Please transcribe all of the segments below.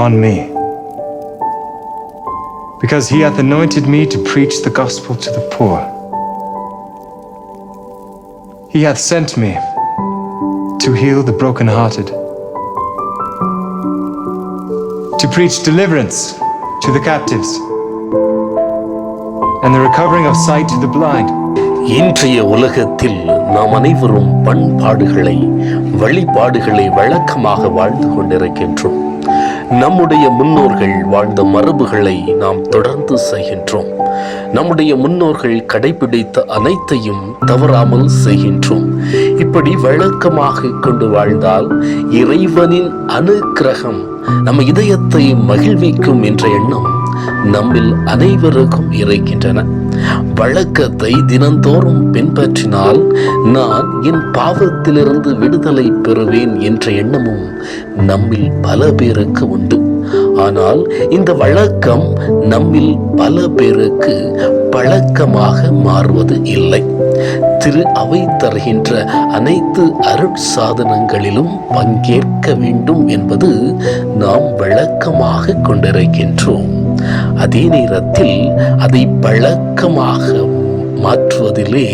upon me, because he hath anointed me to preach the gospel to the poor. He hath sent me to heal the brokenhearted, to preach deliverance to the captives, and the recovering of sight to the blind இன்றைய உலகத்தில் நாம் அனைவரும் பண்பாடுகளை வழிபாடுகளை வழக்கமாக வாழ்ந்து கொண்டிருக்கின்றோம் நம்முடைய முன்னோர்கள் வாழ்ந்த மரபுகளை நாம் தொடர்ந்து செய்கின்றோம். நம்முடைய முன்னோர்கள் கடைபிடித்த அனைத்தையும் தவறாமல் செய்கின்றோம். இப்படி வழக்கமாக கொண்டு வாழ்ந்தால் இறைவனின் அனுக்கிரகம் நம்ம இதயத்தை மகிழ்விக்கும் என்ற எண்ணம் நம்மில் அனைவருக்கும் இருக்கின்றன வழக்கத்தை தினந்தோறும் பின்பற்றினால் நான் என் பாவத்திலிருந்து விடுதலை பெறுவேன் என்ற எண்ணமும் நம்மில் பல பேருக்கு உண்டு. ஆனால் இந்த வழக்கம் நம்மில் பல பேருக்கு பழக்கமாக மாறுவது இல்லை. திரு அவை தருகின்ற அனைத்து அருட்சாதனங்களிலும் பங்கேற்க வேண்டும் என்பது நாம் வழக்கமாக கொண்டிருக்கின்றோம். அதே நேரத்தில் அதை பழக்கமாக மாற்றுவதிலே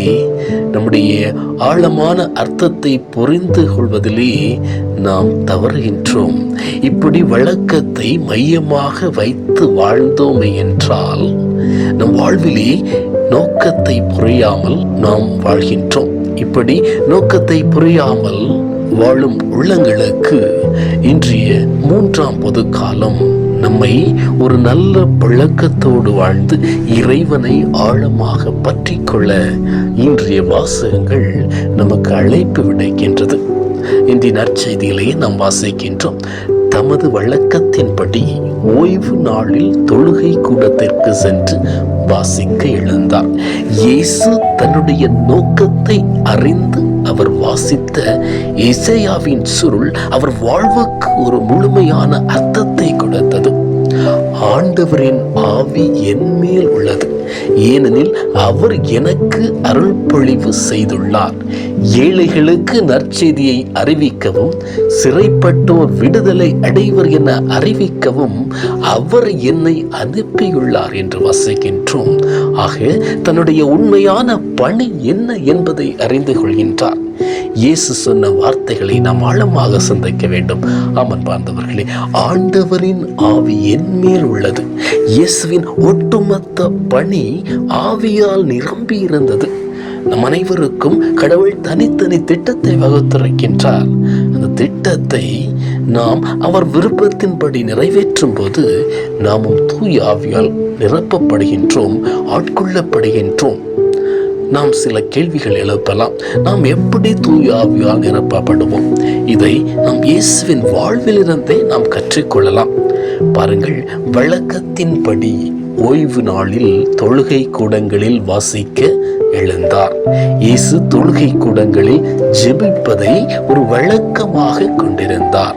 நம்முடைய ஆழமான அர்த்தத்தை புரிந்து கொள்வதிலே நாம் தவறுகின்றோம். இப்படி வழக்கத்தை மையமாக வைத்து வாழ்ந்தோமே என்றால் நம் வாழ்விலே நோக்கத்தை புரியாமல் நாம் வாழ்கின்றோம். இப்படி நோக்கத்தை புரியாமல் வாழும் உள்ளங்களுக்கு இன்றைய மூன்றாம் பொது காலம் நம்மை ஒரு நல்ல பழக்கத்தோடு வாழ்ந்து இறைவனை ஆழமாக பற்றி கொள்ள இன்றைய வாசகங்கள் நமக்கு அழைப்பு விடைக்கின்றது. இன்றைய நற்செய்தியிலேயே நாம் வாசிக்கின்றோம். தமது வழக்கத்தின்படி ஓய்வு நாளில் தொழுகை கூடத்திற்கு சென்று வாசிக்க எழுந்தார். இயேசு தன்னுடைய நோக்கத்தை அறிந்து அவர் வாசித்த இசையாவின் சுருள் அவர் வாழ்வுக்கு ஒரு முழுமையான அர்த்தத்தை கொடுத்தது. ஆண்டவரின் ஆவி என் மேல் உள்ளது. ஏனெனில் அவர் எனக்கு அருள்பொழிவு செய்துள்ளார். ஏழைகளுக்கு நற்செய்தியை அறிவிக்கவும் சிறைப்பட்டோர் விடுதலை அடைவர் என அறிவிக்கவும் அவர் என்னை அனுப்பியுள்ளார் என்று வசிக்கின்றோம். ஆக தன்னுடைய உண்மையான பணி என்ன என்பதை அறிந்து கொள்கின்றார். இயேசு சொன்ன வார்த்தைகளை நாம் ஆழமாக சிந்திக்க வேண்டும். ஆமன் பார்ந்தவர்களே ஆண்டவரின் ஆவி என் மேல் உள்ளது. இயேசுவின் ஒட்டுமொத்த பணி ஆவியால் நிரம்பி இருந்தது. நம் அனைவருக்கும் கடவுள் தனித்தனி திட்டத்தை வகுத்திருக்கின்றார். அந்த திட்டத்தை நாம் அவர் விருப்பத்தின்படி நிறைவேற்றும் போது நாமும் தூய் ஆவியால் நிரப்பப்படுகின்றோம் ஆட்கொள்ளப்படுகின்றோம். நாம் சில கேள்விகள் எழுப்பலாம். நாம் எப்படி தூய் ஆவியால் நிரப்பப்படுவோம்? இதை நாம் இயேசுவின் வாழ்விலிருந்தே நாம் கற்றுக்கொள்ளலாம். பாருங்கள் வழக்கத்தின்படி ஓய்வு நாளில் தொழுகை கூடங்களில் வாசிக்க எழுந்தார். இயேசு தொழுகை கூடங்களில் ஜெபிப்பதை ஒரு வழக்கமாக கொண்டிருந்தார்.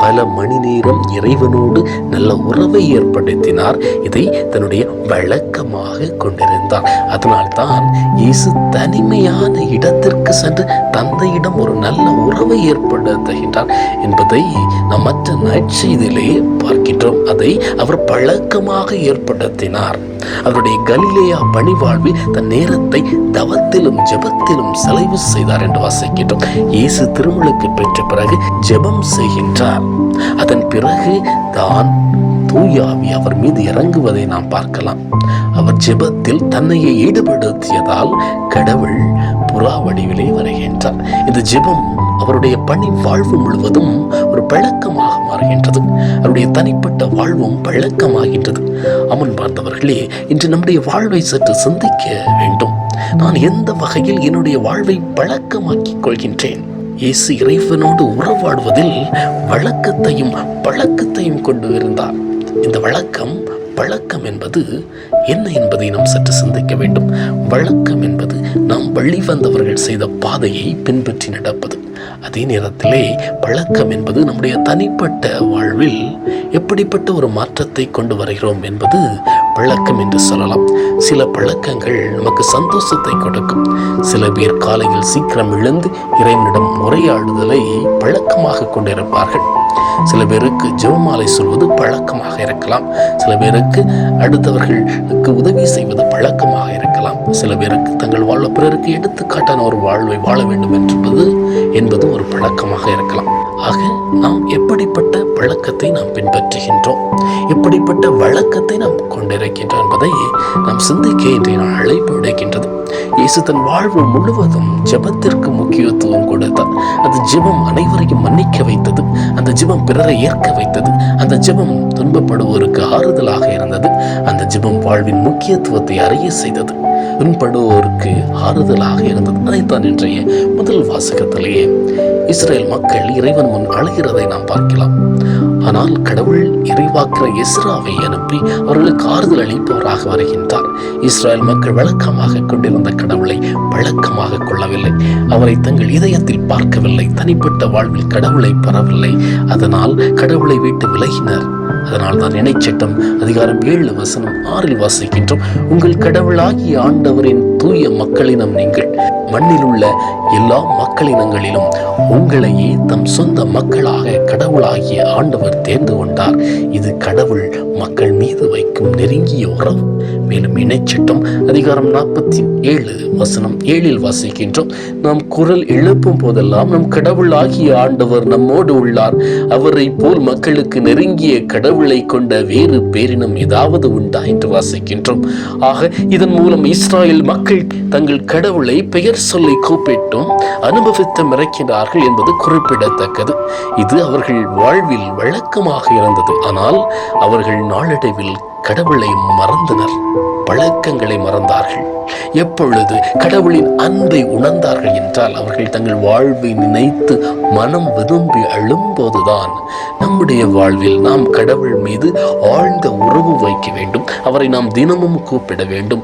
பல மணி நேரம் இறைவனோடு நல்ல உறவை ஏற்படுத்தினார். இதை தன்னுடைய வழக்கமாக கொண்டிருந்தார். அதனால்தான் இயேசு தனிமையான இடத்திற்கு சென்று தந்தையிடம் ஒரு நல்ல உறவை ஏற்படுத்துகின்றார் என்பதை நாம் மற்ற நற்செய்தியிலே பார்க்கின்றோம். அதை அவர் பழக்கமாக ஏற்படுத்தினார். அவருடைய கலிலேயா பணிவாழ்வில் தன் நேரத்தை தவத்திலும் ஜெபத்திலும் செலவு செய்தார் என்று வாசிக்கின்றோம். இயேசு திருமலுக்கு பெற்ற பிறகு ஜெபம் செய்கின்றார். அதன் பிறகு தான் தூயாவி அவர் மீது இறங்குவதை நாம் பார்க்கலாம். அவர் ஜெபத்தில் தன்னையே ஈடுபடுத்தியதால் கடவுள் புறா வடிவிலே வருகின்றார். இந்த ஜெபம் அவருடைய பணி வாழ்வு முழுவதும் ஒரு பழக்கமாக மாறுகின்றது. அவருடைய தனிப்பட்ட வாழ்வும் பழக்கமாகின்றது. அமன் பார்த்தவர்களே இன்று நம்முடைய வாழ்வை சற்று சிந்திக்க வேண்டும். நான் எந்த வகையில் என்னுடைய வாழ்வை பழக்கமாக்கிக் கொள்கின்றேன்? இயேசு இறைவனோடு உறவாடுவதில் வழக்கத்தையும் பழக்கத்தையும் கொண்டு இருந்தார். இந்த வழக்கம் பழக்கம் என்பது என்ன என்பதை நாம் சற்று சிந்திக்க வேண்டும். வழக்கம் என்பது நாம் வழி வந்தவர்கள் செய்த பாதையை பின்பற்றி நடப்பது. அதே நேரத்திலே பழக்கம் என்பது நம்முடைய தனிப்பட்ட வாழ்வில் எப்படிப்பட்ட ஒரு மாற்றத்தை கொண்டு வருகிறோம் என்பது பழக்கம் என்று சொல்லலாம். சில பழக்கங்கள் நமக்கு சந்தோஷத்தை கொடுக்கும். சில பேர் காலையில் சீக்கிரம் எழுந்து இறைவனிடம் உரையாடுதலை பழக்கமாக கொண்டிருப்பார்கள். சில பேருக்கு ஜெபமாலை சொல்வது பழக்கமாக இருக்கலாம். சில பேருக்கு அடுத்தவர்களுக்கு உதவி செய்வது பழக்கமாக இருக்கலாம். சில பேருக்கு தங்கள் வாழ்வு பிறருக்கு எடுத்துக்காட்டான ஒரு வாழ்வை வாழ வேண்டும் என்பது என்பது ஒரு பழக்கமாக இருக்கலாம். ஆக நாம் எப்படிப்பட்ட பழக்கத்தை நாம் பின்பற்றுகின்றோம்? எப்படிப்பட்ட வழக்கத்தை நாம் கொண்டிருக்கின்றோம் என்பதை நாம் சிந்திக்க இன்றைய நாள் அழைப்பு விடுக்கின்றது. இயேசு தன் வாழ்வு முழுவதும் ஜெபத்திற்கு முக்கியத்துவம் கொடுத்தார். அந்த ஜெபம் அனைவரையும் மன்னிக்க வைத்தது. அந்த ஜெபம் பிறரை ஏற்க வைத்தது. அந்த ஜெபம் துன்பப்படுவோருக்கு ஆறுதலாக இருந்தது. அந்த ஜெபம் வாழ்வின் முக்கியத்துவத்தை அறிய செய்தது. பின்படுவோருக்கு ஆறுதலாக இருந்தது. அதைத்தான் இன்றைய முதல் வாசகத்திலேயே இஸ்ரேல் மக்கள் இறைவன் முன் அழைகிறதை நாம் பார்க்கலாம். ஆனால் கடவுள் இறைவாக்கிற எஸ்ராவை அனுப்பி அவர்களுக்கு ஆறுதல் அளிப்பவராக வருகின்றார். இஸ்ரேல் மக்கள் வழக்கமாக கொண்டிருந்த கடவுளை வழக்கமாக கொள்ளவில்லை. அவரை தங்கள் இதயத்தில் பார்க்கவில்லை. தனிப்பட்ட வாழ்வில் கடவுளை பெறவில்லை அதனால் கடவுளை விட்டு விலகினர். அதனால் தான் இணைச்சட்டம் அதிகாரம் ஏழு வசனம் ஆறில் வாசிக்கின்றோம். உங்கள் கடவுளாகிய ஆண்டவரின் தூய மக்களினம் நீங்கள். மண்ணில் உள்ள எல்லா மக்களினங்களிலும் உங்களையே தம் சொந்த மக்களாக கடவுளாகிய ஆண்டவர் தேர்ந்து கொண்டார். இது கடவுள் மக்கள் மீது வைக்கும் நெருங்கிய உறவு. மேலும் இணைச்சட்டம் அதிகாரம் நாற்பத்தி ஏழு வசனம் ஏழில் வாசிக்கின்றோம். நாம் குரல் எழுப்பும் போதெல்லாம் நம் கடவுளாகிய ஆண்டவர் நம்மோடு உள்ளார். அவரை போல் மக்களுக்கு நெருங்கிய கடவுளை கொண்ட வேறு பேரினம் ஏதாவது உண்டா என்று வாசிக்கின்றோம். ஆக இதன் மூலம் இஸ்ராயல் மக்கள் தங்கள் கடவுளை பெயர் சொல்லி கூப்பிட்டும் அனுபவித்து மிரக்கின்றார்கள் என்பது குறிப்பிடத்தக்கது. இது அவர்கள் வாழ்வில் வழக்கமாக இருந்தது. ஆனால் அவர்கள் நாளடைவில் கடவுளை மறந்தனர். பழக்கங்களை மறந்தார்கள். எப்பொழுது கடவுளின் அன்பை உணர்ந்தார்கள் என்றால் அவர்கள் தங்கள் வாழ்வை நினைத்து மனம் விரும்பி அழும்போதுதான் நம்முடைய வாழ்வில் நாம் கடவுள் மீது ஆழ்ந்த உறவு வைக்க வேண்டும். அவரை நாம் தினமும் கூப்பிட வேண்டும்.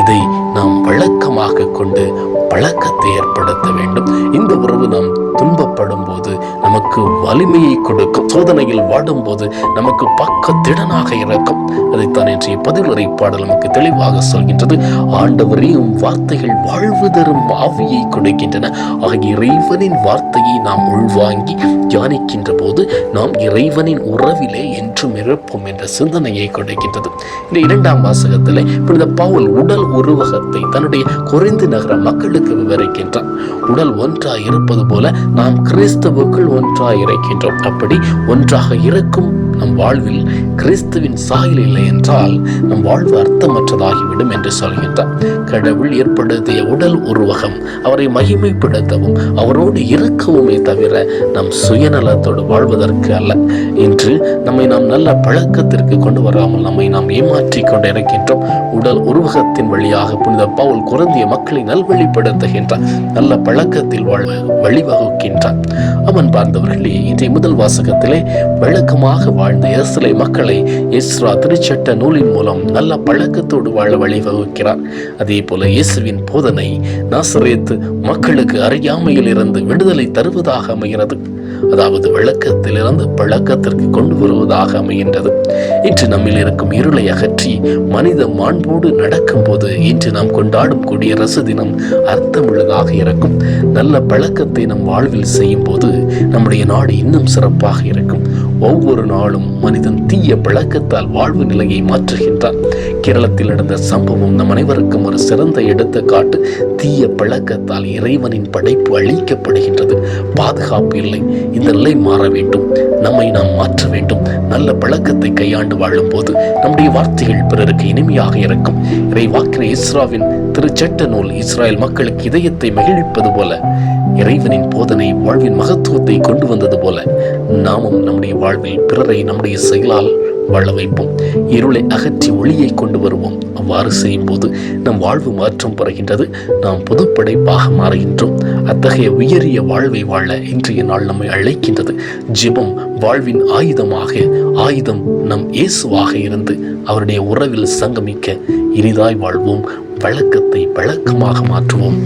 இதை நாம் வழக்கமாக கொண்டு பழக்கத்தை ஏற்படுத்த வேண்டும். இந்த உறவு நாம் துன்பப்படும் போது நமக்கு வலிமையை கொடுக்கும். சோதனையில் வாடும்போது நமக்கு பக்கத்திடனாக இருக்கும். அதைத்தான் இன்றைய பதிலுரை பாடல் நமக்கு தெளிவாக சொல்கின்றது. ஆண்டவரையும் வார்த்தைகள் வாழ்வு தரும் ஆவியை கொடுக்கின்றன. ஆகிய இறைவனின் வார்த்தையை நாம் உள்வாங்கி தியானிக்கின்ற போது நாம் இறைவனின் உறவிலே என்றும் இருப்போம் என்ற சிந்தனையை கொடுக்கின்றது. இந்த இரண்டாம் வாசகத்தில் புனித பவுல் உடல் உருவகத்தை தன்னுடைய குறைந்து நகர மக்களுக்கு விவரிக்கின்றார் உடல் ஒன்றாய் இருப்பது போல நாம் கிறிஸ்தவுக்குள் ஒன்றாய் இருக்கின்றோம். அப்படி ஒன்றாக இருக்கும் நம் வாழ்வில் கிறிஸ்துவின் சாயல் இல்லை என்றால் நம் வாழ்வு அர்த்தமற்றதாகிவிடும் என்று சொல்கின்றார் கடவுள் ஏற்படுத்திய உடல் உருவகம் அவரை மகிமைப்படுத்தவும் அவரோடு இருக்கவுமே தவிர நம் சுயநலத்தோடு வாழ்வதற்கு அல்ல. இன்று நம்மை நாம் நல்ல பழக்கத்திற்கு கொண்டு வராமல் நம்மை நாம் ஏமாற்றிக் கொண்டு இருக்கின்றோம் உடல் உருவகத்தின் வழியாக புனித பவுல் குறந்திய மக்களை நல்வழிப்படுத்துகின்றார் நல்ல பழக்கத்தில் வாழ வழிவகுக்கின்றார் அவன் பார்ந்தவர்களே இன்றைய முதல் வாசகத்திலே வழக்கமாக வாழ்ந்த எஸ்லை மக்களை இஸ்ரா திருச்சட்ட நூலின் மூலம் நல்ல பழக்கத்தோடு வாழ வழிவகுக்கிறார் அதே போல இயேசுவின் போதனை நாசரேத்து மக்களுக்கு அறியாமையில் இருந்து விடுதலை தருவதாக அமைகிறது. அதாவது விளக்கத்திலிருந்து பழக்கத்திற்கு கொண்டு வருவதாக அமைகின்றது. இன்று நம்மில் இருக்கும் இருளை அகற்றி மனித மாண்போடு நடக்கும்போது இன்று நாம் கொண்டாடும் கூடிய ரச தினம் அர்த்தமுள்ளதாக இருக்கும். நல்ல பழக்கத்தை நம் வாழ்வில் செய்யும் போது நம்முடைய நாடு இன்னும் சிறப்பாக இருக்கும். ஒவ்வொரு நாளும் மனிதன் தீய பழக்கத்தால் வாழ்வு நிலையை மாற்றுகின்றான். கேரளத்தில் நடந்த சம்பவம் நம் அனைவருக்கும் ஒரு சிறந்த எடுத்துக்காட்டு. தீய பழக்கத்தால் இறைவனின் படைப்பு அழிக்கப்படுகின்றது. பாதுகாப்பு இல்லை. இந்த நிலை மாற வேண்டும். நம்மை நாம் மாற்ற வேண்டும். நல்ல பழக்கத்தை கையாண்டு வாழும்போது நம்முடைய வார்த்தைகள் பிறருக்கு இனிமையாக இருக்கும். இறைவாக்கின இஸ்ராவின் திருச்சட்ட நூல் இஸ்ராயல் மக்களுக்கு இதயத்தை மகிழ்விப்பது போல இறைவனின் போதனை வாழ்வின் மகத்துவத்தை கொண்டு வந்தது போல நாமும் நம்முடைய வாழ்வில் பிறரை நம்முடைய செயலால் வாழ வைப்போம். இருளை அகற்றி ஒளியை கொண்டு வருவோம். அவ்வாறு செய்யும் போது நம் வாழ்வு மாற்றம் பெறுகின்றது. நாம் புதுப்படைப்பாக மாறுகின்றோம். அத்தகைய உயரிய வாழ்வை வாழ இன்றைய நாள் நம்மை அழைக்கின்றது. ஜிபம் வாழ்வின் ஆயுதமாக ஆயுதம் நம் இயேசுவாக இருந்து அவருடைய உறவில் சங்கமிக்க இனிதாய் வாழ்வோம். வழக்கத்தை வழக்கமாக மாற்றுவோம்.